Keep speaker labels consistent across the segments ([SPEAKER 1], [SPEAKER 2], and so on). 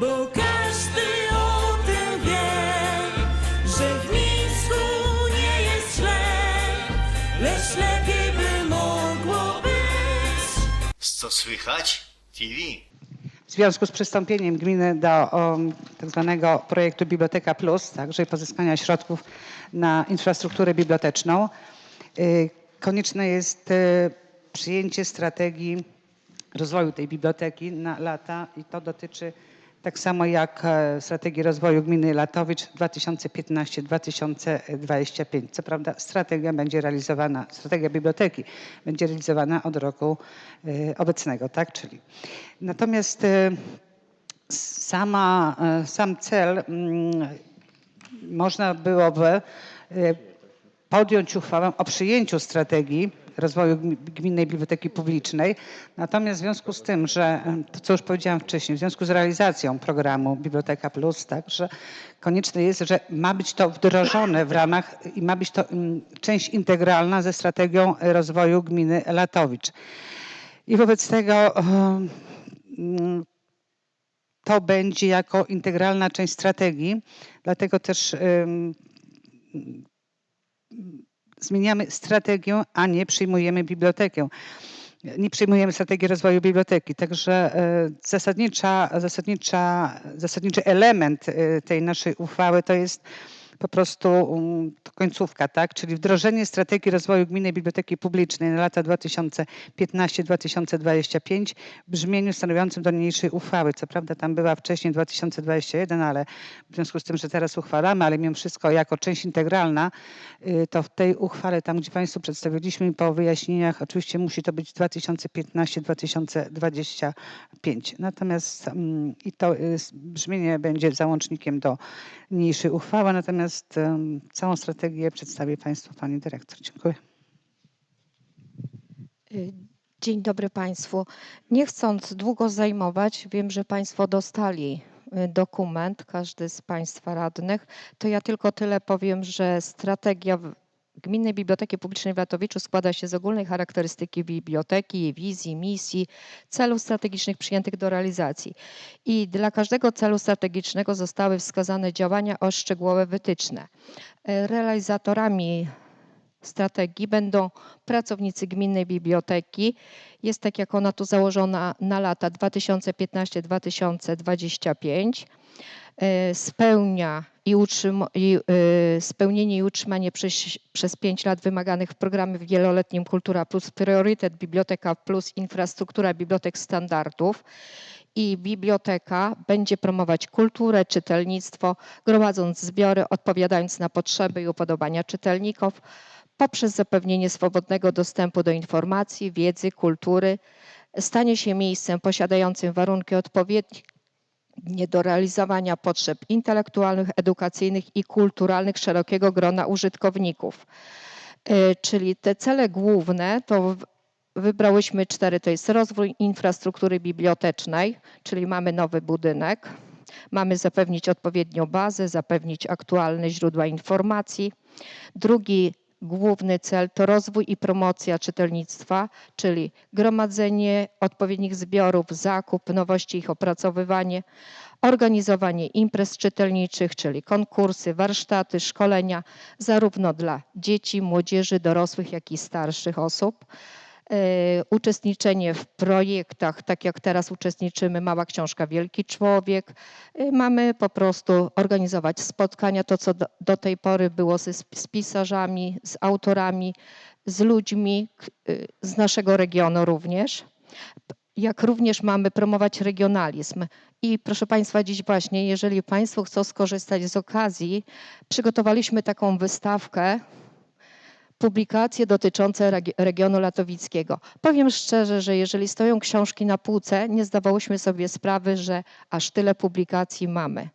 [SPEAKER 1] Bo każdy o tym wie, że w Mińsku nie jest źle, lecz lepiej by mogło być.
[SPEAKER 2] Co słychać? TV.
[SPEAKER 3] W związku z przystąpieniem gminy do o, tak zwanego projektu Biblioteka Plus, także pozyskania środków na infrastrukturę biblioteczną, y, konieczne jest y, przyjęcie strategii rozwoju tej biblioteki na lata i to dotyczy tak samo jak e, strategii rozwoju gminy Latowicz 2015-2025. Co prawda strategia będzie realizowana, strategia biblioteki będzie realizowana od roku e, obecnego, tak? Czyli natomiast e, sama, sam cel mm, można byłoby podjąć uchwałę o przyjęciu strategii rozwoju gmi- gminnej biblioteki publicznej. Natomiast w związku z tym, że to co już powiedziałam wcześniej, w związku z realizacją programu Biblioteka Plus, tak, że konieczne jest, że ma być to wdrożone w ramach i ma być to część integralna ze strategią rozwoju gminy Latowicz. I wobec tego to będzie jako integralna część strategii, dlatego też zmieniamy strategię, a nie przyjmujemy bibliotekę. Nie przyjmujemy strategii rozwoju biblioteki. Także e, zasadnicza, zasadnicza, zasadniczy element e, tej naszej uchwały to jest po prostu um, końcówka, tak? czyli wdrożenie strategii rozwoju gminnej biblioteki publicznej na lata 2015-2025 w brzmieniu stanowiącym do niniejszej uchwały. Co prawda tam była wcześniej 2021, ale w związku z tym, że teraz uchwalamy, ale mimo wszystko jako część integralna, y, to w tej uchwale, tam gdzie Państwu przedstawiliśmy po wyjaśnieniach, oczywiście musi to być 2015-2025. Natomiast mm, i to y, brzmienie będzie załącznikiem do niniejszej uchwały, natomiast em, całą strategię przedstawi Państwu Pani Dyrektor. Dziękuję.
[SPEAKER 4] Y, Dzień dobry Państwu. Nie chcąc długo zajmować, wiem, że Państwo dostali y, dokument, każdy z Państwa radnych, to ja tylko tyle powiem, że strategia Gminnej Biblioteki Publicznej w Latowiczu składa się z ogólnej charakterystyki biblioteki, jej wizji, misji, celów strategicznych przyjętych do realizacji. I dla każdego celu strategicznego zostały wskazane działania o szczegółowe wytyczne. Y, Realizatorami strategii będą pracownicy gminnej biblioteki. Jest tak, jak ona tu założona na lata 2015-2025. E, Spełnia i, utrzyma, e, spełnienie i utrzymanie przez, przez 5 lat wymaganych w programie wieloletnim Kultura Plus, priorytet Biblioteka Plus, infrastruktura bibliotek standardów i biblioteka będzie promować kulturę, czytelnictwo, gromadząc zbiory, odpowiadając na potrzeby i upodobania czytelników, poprzez zapewnienie swobodnego dostępu do informacji, wiedzy, kultury, stanie się miejscem posiadającym warunki odpowiednie do realizowania potrzeb intelektualnych, edukacyjnych i kulturalnych szerokiego grona użytkowników. E, Czyli te cele główne to wybrałyśmy cztery, to jest rozwój infrastruktury bibliotecznej, czyli mamy nowy budynek, mamy zapewnić odpowiednią bazę, zapewnić aktualne źródła informacji. Drugi główny cel to rozwój i promocja czytelnictwa, czyli gromadzenie odpowiednich zbiorów, zakup nowości, ich opracowywanie, organizowanie imprez czytelniczych, czyli konkursy, warsztaty, szkolenia, zarówno dla dzieci, młodzieży, dorosłych, jak i starszych osób. E, Uczestniczenie w projektach, tak jak teraz uczestniczymy, Mała Książka Wielki Człowiek. E, Mamy po prostu organizować spotkania, to co do, tej pory było sp- z pisarzami, z autorami, z ludźmi y, z naszego regionu również. Jak również mamy promować regionalizm. I proszę Państwa, dziś właśnie, jeżeli Państwo chcą skorzystać z okazji, przygotowaliśmy taką wystawkę publikacje dotyczące regi- regionu latowickiego. Powiem szczerze, że jeżeli stoją książki na półce, nie zdawałyśmy sobie sprawy, że aż tyle publikacji mamy.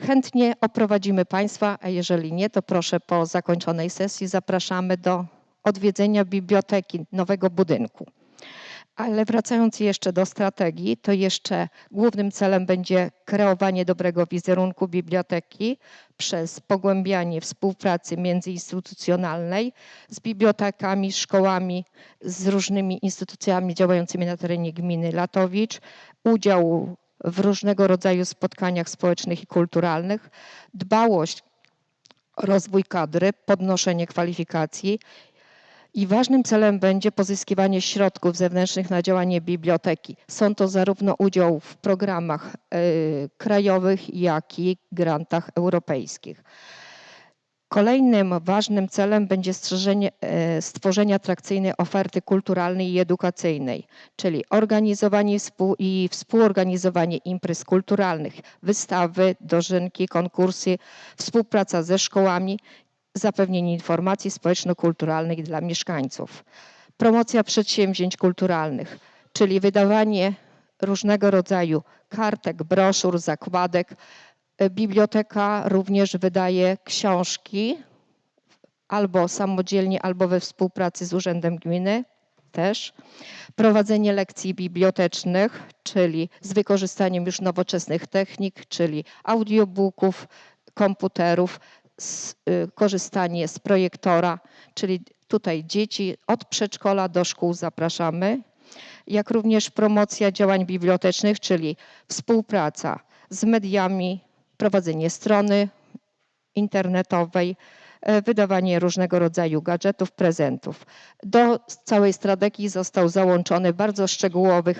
[SPEAKER 4] Chętnie oprowadzimy Państwa, a jeżeli nie, to proszę po zakończonej sesji zapraszamy do odwiedzenia biblioteki nowego budynku. Ale wracając jeszcze do strategii, to jeszcze głównym celem będzie kreowanie dobrego wizerunku biblioteki przez pogłębianie współpracy międzyinstytucjonalnej z bibliotekami, szkołami, z różnymi instytucjami działającymi na terenie gminy Latowicz, udział w różnego rodzaju spotkaniach społecznych i kulturalnych, dbałość o rozwój kadry, podnoszenie kwalifikacji i ważnym celem będzie pozyskiwanie środków zewnętrznych na działanie biblioteki. Są to zarówno udział w programach y, krajowych, jak i grantach europejskich. Kolejnym ważnym celem będzie e, stworzenie atrakcyjnej oferty kulturalnej i edukacyjnej, czyli organizowanie i współorganizowanie imprez kulturalnych, wystawy, dożynki, konkursy, współpraca ze szkołami, zapewnienie informacji społeczno-kulturalnych dla mieszkańców. Promocja przedsięwzięć kulturalnych, czyli wydawanie różnego rodzaju kartek, broszur, zakładek, Biblioteka również wydaje książki albo samodzielnie, albo we współpracy z Urzędem Gminy też. Prowadzenie lekcji bibliotecznych, czyli z wykorzystaniem już nowoczesnych technik, czyli audiobooków, komputerów, z, y, korzystanie z projektora, czyli tutaj dzieci od przedszkola do szkół zapraszamy, jak również promocja działań bibliotecznych, czyli współpraca z mediami, prowadzenie strony internetowej, wydawanie różnego rodzaju gadżetów, prezentów. Do całej strategii został załączony bardzo szczegółowy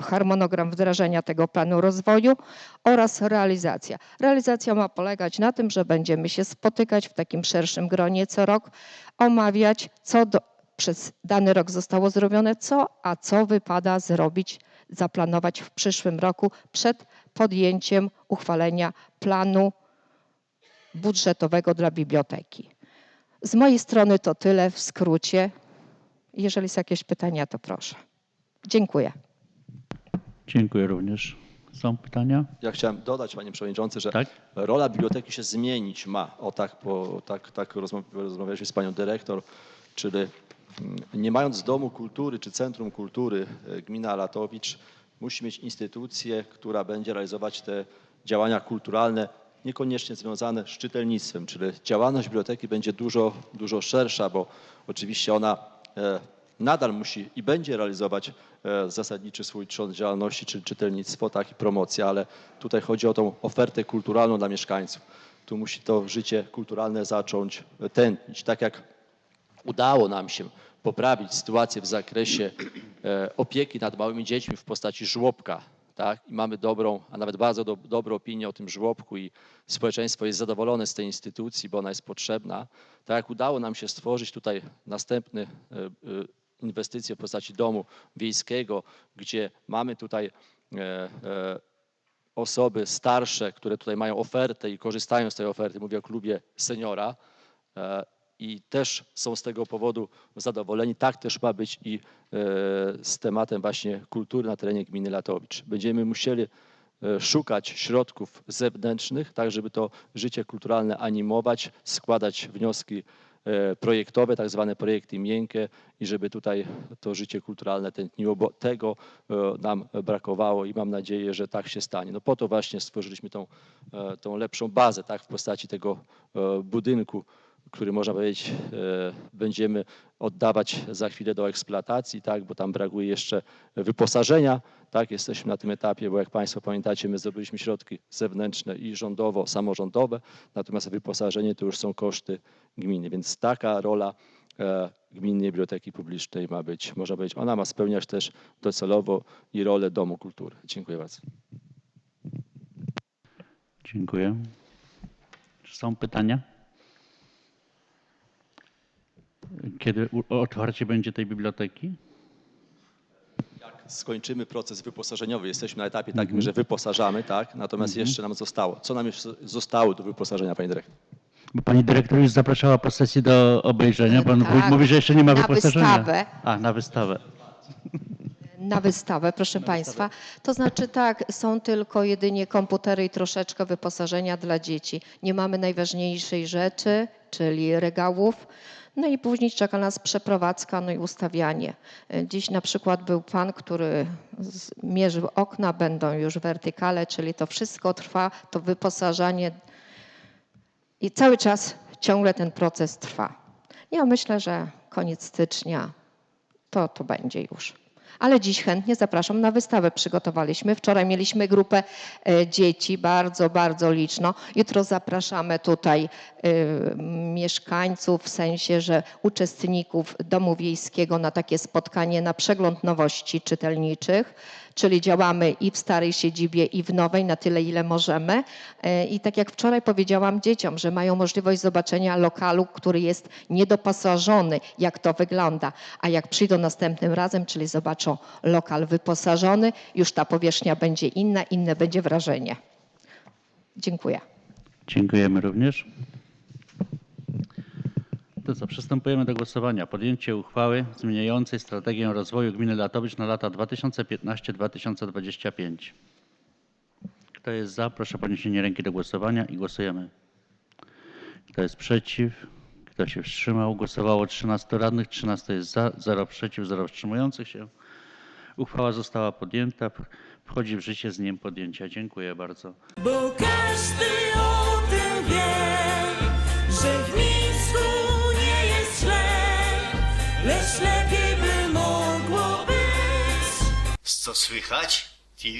[SPEAKER 4] harmonogram wdrażania tego planu rozwoju oraz realizacja. Realizacja ma polegać na tym, że będziemy się spotykać w takim szerszym gronie co rok, omawiać, co do, przez dany rok zostało zrobione, co, a co wypada zrobić, zaplanować w przyszłym roku przed podjęciem uchwalenia planu budżetowego dla biblioteki. Z mojej strony to tyle w skrócie. Jeżeli są jakieś pytania, to proszę. Dziękuję.
[SPEAKER 5] Dziękuję również. Są pytania?
[SPEAKER 6] Ja chciałem dodać, panie przewodniczący, że
[SPEAKER 5] Tak?
[SPEAKER 6] rola biblioteki się zmienić ma. O tak, po, tak, tak rozmawialiśmy z panią dyrektor, czyli mm, nie mając domu kultury czy centrum kultury e, gmina Latowicz musi mieć instytucję, która będzie realizować te działania kulturalne niekoniecznie związane z czytelnictwem, czyli działalność biblioteki będzie dużo, dużo szersza, bo oczywiście ona e, nadal musi i będzie realizować e, zasadniczy swój trząs działalności, czyli czytelnictwo, tak i promocja, ale tutaj chodzi o tą ofertę kulturalną dla mieszkańców. Tu musi to życie kulturalne zacząć e, tętnić. Tak jak udało nam się poprawić sytuację w zakresie opieki nad małymi dziećmi w postaci żłobka, tak? I mamy dobrą, a nawet bardzo do, dobrą opinię o tym żłobku i społeczeństwo jest zadowolone z tej instytucji, bo ona jest potrzebna. Tak jak udało nam się stworzyć tutaj następny e, e, inwestycje w postaci domu wiejskiego, gdzie mamy tutaj e, osoby starsze, które tutaj mają ofertę i korzystają z tej oferty, mówię o klubie seniora i też są z tego powodu zadowoleni. Tak też ma być i e, z tematem właśnie kultury na terenie gminy Latowicz. Będziemy musieli e, szukać środków zewnętrznych, tak żeby to życie kulturalne animować, składać wnioski e, projektowe, tak zwane projekty miękkie i żeby tutaj to życie kulturalne tętniło, bo tego nam brakowało i mam nadzieję, że tak się stanie. No po to właśnie stworzyliśmy tą, tą lepszą bazę, tak, w postaci tego budynku, który można powiedzieć e, będziemy oddawać za chwilę do eksploatacji, tak, bo tam brakuje jeszcze wyposażenia. Tak, jesteśmy na tym etapie, bo jak Państwo pamiętacie, my zdobyliśmy środki zewnętrzne i rządowo, samorządowe, natomiast wyposażenie to już są koszty gminy, więc taka rola e, Gminnej Biblioteki Publicznej ma być, można powiedzieć, ona ma spełniać też docelowo i rolę Domu Kultury. Dziękuję bardzo.
[SPEAKER 5] Dziękuję. Czy są pytania? Kiedy otwarcie będzie tej biblioteki?
[SPEAKER 6] skończymy proces wyposażeniowy, jesteśmy na etapie takim, że wyposażamy, tak? Natomiast jeszcze nam zostało. Co nam jeszcze zostało do wyposażenia, panie dyrektor?
[SPEAKER 5] Bo pani dyrektor już zapraszała po sesji do obejrzenia. Pan
[SPEAKER 4] Tak.
[SPEAKER 5] wójt mówi, że jeszcze nie ma
[SPEAKER 4] Na
[SPEAKER 5] wyposażenia.
[SPEAKER 4] wystawę.
[SPEAKER 5] A, na wystawę.
[SPEAKER 4] Na wystawę, proszę Państwa. To znaczy tak, są tylko jedynie komputery i troszeczkę wyposażenia dla dzieci. Nie mamy najważniejszej rzeczy, czyli regałów. No i później czeka nas przeprowadzka, no i ustawianie. Dziś na przykład był pan, który mierzył okna, będą już wertykale, czyli to wszystko trwa, to wyposażanie i cały czas ciągle ten proces trwa. Ja myślę, że koniec stycznia to, to będzie już. Ale dziś chętnie zapraszam na wystawę. Przygotowaliśmy. Wczoraj mieliśmy grupę e, dzieci, bardzo, bardzo liczną. Jutro zapraszamy tutaj e, mieszkańców, w sensie, że uczestników Domu Wiejskiego na takie spotkanie, na przegląd nowości czytelniczych. Czyli działamy i w starej siedzibie, i w nowej na tyle, ile możemy. E, I tak jak wczoraj powiedziałam dzieciom, że mają możliwość zobaczenia lokalu, który jest niedoposażony, jak to wygląda. A jak przyjdą następnym razem, czyli zobaczą lokal wyposażony, już ta powierzchnia będzie inna, inne będzie wrażenie. Dziękuję.
[SPEAKER 5] Dziękujemy również. To co, przystępujemy do głosowania. Podjęcie uchwały zmieniającej strategię rozwoju gminy Latowicz na lata 2015-2025. Kto jest za, proszę o podniesienie ręki do głosowania i głosujemy. Kto jest przeciw? Kto się wstrzymał? Głosowało 13 radnych, 13 jest za, 0 przeciw, 0 wstrzymujących się. Uchwała została podjęta. Wchodzi w życie z dniem podjęcia. Dziękuję bardzo.
[SPEAKER 1] Lecz lepiej by mogło być.
[SPEAKER 2] Co słychać? TV.